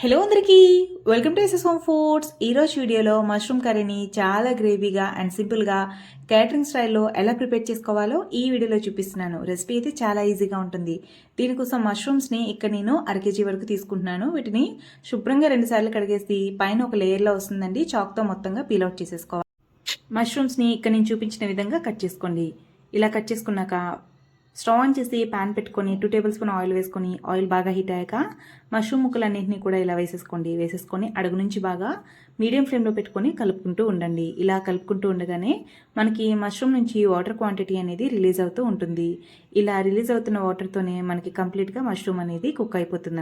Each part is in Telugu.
హలో అందరికీ. Welcome to SS home foods ఈరోజు వీడియోలో మష్రూమ్ కర్రీని చాలా గ్రేవీగా అండ్ సింపుల్గా క్యాటరింగ్ స్టైల్లో ఎలా ప్రిపేర్ చేసుకోవాలో ఈ వీడియోలో చూపిస్తున్నాను. రెసిపీ అయితే చాలా ఈజీగా ఉంటుంది. దీనికోసం మష్రూమ్స్ని ఇక్కడ నేను అర కేజీ వరకు తీసుకుంటున్నాను. వీటిని శుభ్రంగా రెండుసార్లు కడిగేసి పైన ఒక లేయర్లో వస్తుందండి. చాక్తో మొత్తంగా పీల్ అవుట్ చేసేసుకోవాలి. మష్రూమ్స్ని ఇక్కడ నేను చూపించిన విధంగా కట్ చేసుకోండి. ఇలా కట్ చేసుకున్నాక స్టవ్ ఆన్ చేసి ప్యాన్ పెట్టుకొని టూ టేబుల్ స్పూన్ ఆయిల్ వేసుకొని ఆయిల్ బాగా హీట్ అయ్యాక మష్రూమ్ ముక్కలన్నింటినీ కూడా ఇలా వేసేసుకోండి. వేసేసుకొని అడుగు నుంచి బాగా మీడియం ఫ్లేమ్లో పెట్టుకొని కలుపుకుంటూ ఉండండి. ఇలా కలుపుకుంటూ ఉండగానే మనకి మష్రూమ్ నుంచి వాటర్ క్వాంటిటీ అనేది రిలీజ్ అవుతూ ఉంటుంది. ఇలా రిలీజ్ అవుతున్న వాటర్తోనే మనకి కంప్లీట్గా మష్రూమ్ అనేది కుక్ అయిపోతుంది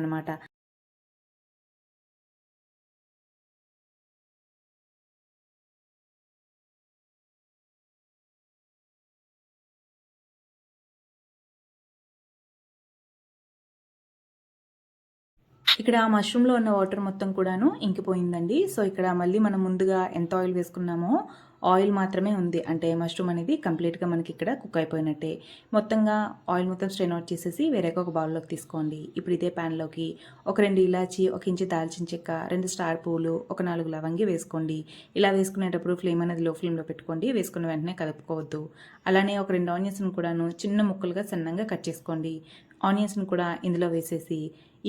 ఇక్కడ ఆ మష్రూమ్లో ఉన్న వాటర్ మొత్తం కూడాను ఇంకిపోయిందండి. సో ఇక్కడ మళ్ళీ మనం ముందుగా ఎంత ఆయిల్ వేసుకున్నామో ఆయిల్ మాత్రమే ఉంది. అంటే మష్రూమ్ అనేది కంప్లీట్గా మనకి ఇక్కడ కుక్ అయిపోయినట్టే. మొత్తంగా ఆయిల్ మొత్తం స్ట్రెయిన్ అవుట్ చేసేసి వేరేగా ఒక బౌల్లోకి తీసుకోండి. ఇప్పుడు ఇదే ప్యాన్లోకి ఒక రెండు ఇలాచి ఒక ఇంచి దాల్చిన చెక్క రెండు స్టార్ పూలు ఒక నాలుగు లవంగి వేసుకోండి. ఇలా వేసుకునేటప్పుడు ఫ్లేమ్ అనేది లో ఫ్లేమ్లో పెట్టుకోండి. వేసుకున్న వెంటనే కలుపుకోవద్దు. అలానే ఒక రెండు ఆనియన్స్ని కూడాను చిన్న ముక్కలుగా సన్నంగా కట్ చేసుకోండి. ఆనియన్స్ని కూడా ఇందులో వేసేసి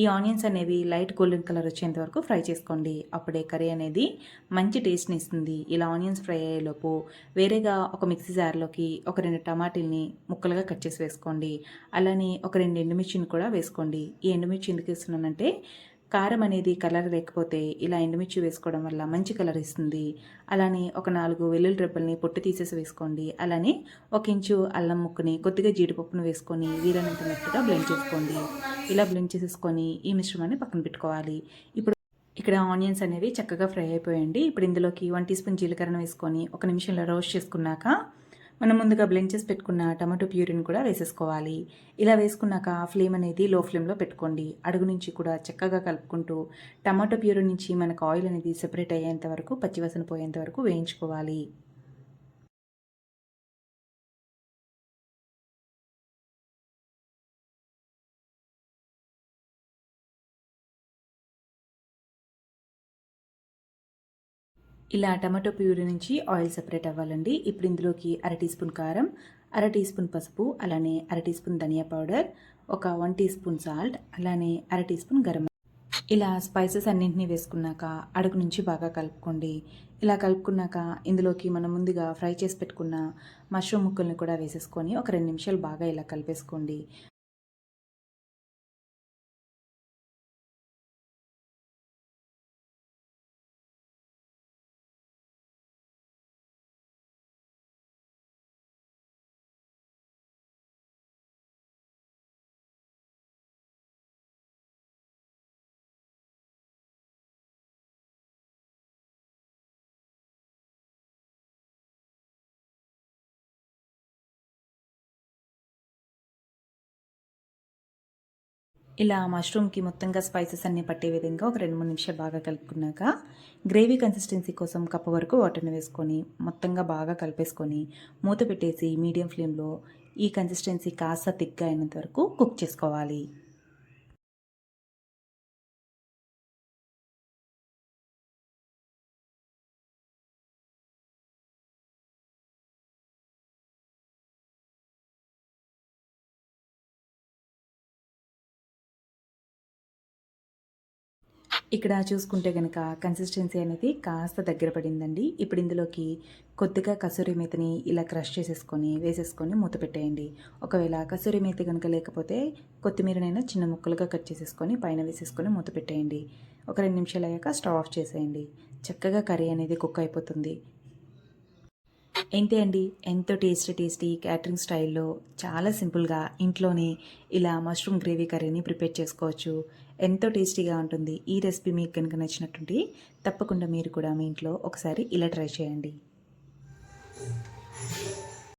ఈ ఆనియన్స్ అనేవి లైట్ గోల్డెన్ కలర్ వచ్చేంత వరకు ఫ్రై చేసుకోండి. అప్పుడే కర్రీ అనేది మంచి టేస్ట్ని ఇస్తుంది. ఇలా ఆనియన్స్ ఫ్రై అయ్యేలోపు వేరేగా ఒక మిక్సీ జార్లోకి ఒక రెండు టమాటీల్ని ముక్కలుగా కట్ చేసి వేసుకోండి. అలానే ఒక రెండు ఎండుమిర్చిని కూడా వేసుకోండి. ఈ ఎండుమిర్చి ఎందుకు ఇస్తున్నానంటే కారం అనేది కలర్ లేకపోతే ఇలా ఎండుమిర్చి వేసుకోవడం వల్ల మంచి కలర్ ఇస్తుంది. అలానే ఒక నాలుగు వెల్లుల్లి రెబ్బల్ని పొట్టు తీసేసి వేసుకోండి. అలానే ఒక ఇంచు అల్లం ముక్కని కొద్దిగా జీడిపప్పును వేసుకొని వీలైనంత మెత్తగా బ్లెండ్ చేసుకోండి. ఇలా బ్లెండ్ చేసేసుకొని ఈ మిశ్రమాన్ని పక్కన పెట్టుకోవాలి. ఇప్పుడు ఇక్కడ ఆనియన్స్ అనేవి చక్కగా ఫ్రై అయిపోయండి ఇప్పుడు ఇందులోకి వన్ టీ స్పూన్ జీలకర్ర వేసుకొని ఒక నిమిషంలో రోస్ట్ చేసుకున్నాక మనం ముందుగా బ్లెండ్ చేసి పెట్టుకున్న టమాటో ప్యూరిని కూడా వేసేసుకోవాలి. ఇలా వేసుకున్నాక ఫ్లేమ్ అనేది లో ఫ్లేమ్లో పెట్టుకోండి. అడుగు నుంచి కూడా చక్కగా కలుపుకుంటూ టమాటో ప్యూరి నుంచి మనకు ఆయిల్ అనేది సెపరేట్ అయ్యేంత వరకు పచ్చివసన పోయేంత వరకు వేయించుకోవాలి. ఇలా టమాటో ప్యూరీ నుంచి ఆయిల్ సెపరేట్ అవ్వాలండి. ఇప్పుడు ఇందులోకి అర టీ స్పూన్ కారం అర టీ స్పూన్ పసుపు అలానే అర టీ స్పూన్ ధనియా పౌడర్ ఒక వన్ టీ స్పూన్ సాల్ట్ అలానే అర టీ స్పూన్ గరం ఇలా స్పైసెస్ అన్నింటినీ వేసుకున్నాక అడుగు నుంచి బాగా కలుపుకోండి. ఇలా కలుపుకున్నాక ఇందులోకి మనం ముందుగా ఫ్రై చేసి పెట్టుకున్న మష్రూమ్ ముక్కల్ని కూడా వేసేసుకొని ఒక రెండు నిమిషాలు బాగా ఇలా కలిపేసుకోండి. ఇలా మష్రూమ్కి మొత్తంగా స్పైసెస్ అన్నీ పట్టే విధంగా ఒక రెండు మూడు నిమిషాలు బాగా కలుపుకున్నాక గ్రేవీ కన్సిస్టెన్సీ కోసం కప్ప వరకు వాటర్ని వేసుకొని మొత్తంగా బాగా కలిపేసుకొని మూత పెట్టేసి మీడియం ఫ్లేమ్లో ఈ కన్సిస్టెన్సీ కాస్త థిక్గా అయినంత వరకు కుక్ చేసుకోవాలి. ఇక్కడ చూసుకుంటే కనుక కన్సిస్టెన్సీ అనేది కాస్త దగ్గర పడిందండి. ఇప్పుడు ఇందులోకి కొద్దిగా కసూరి మేతని ఇలా క్రష్ చేసేసుకొని వేసేసుకొని మూత పెట్టేయండి. ఒకవేళ కసూరి మేత కనుక లేకపోతే కొత్తిమీరనైనా చిన్న ముక్కలుగా కట్ చేసేసుకొని పైన వేసేసుకొని మూత పెట్టేయండి. ఒక రెండు నిమిషాలు అయ్యాక స్టవ్ ఆఫ్ చేసేయండి. చక్కగా కర్రీ అనేది కుక్ అయిపోతుంది. ఏంటి అండి? ఎంతో టేస్టీ టేస్టీ క్యాటరింగ్ స్టైల్లో చాలా సింపుల్గా ఇంట్లోనే ఇలా మష్రూమ్ గ్రేవీ కర్రీని ప్రిపేర్ చేసుకోవచ్చు. ఎంతో టేస్టీగా ఉంటుంది. ఈ రెసిపీ మీకు కనుక నచ్చినట్టుంటే తప్పకుండా మీరు కూడా మీ ఇంట్లో ఒకసారి ఇలా ట్రై చేయండి.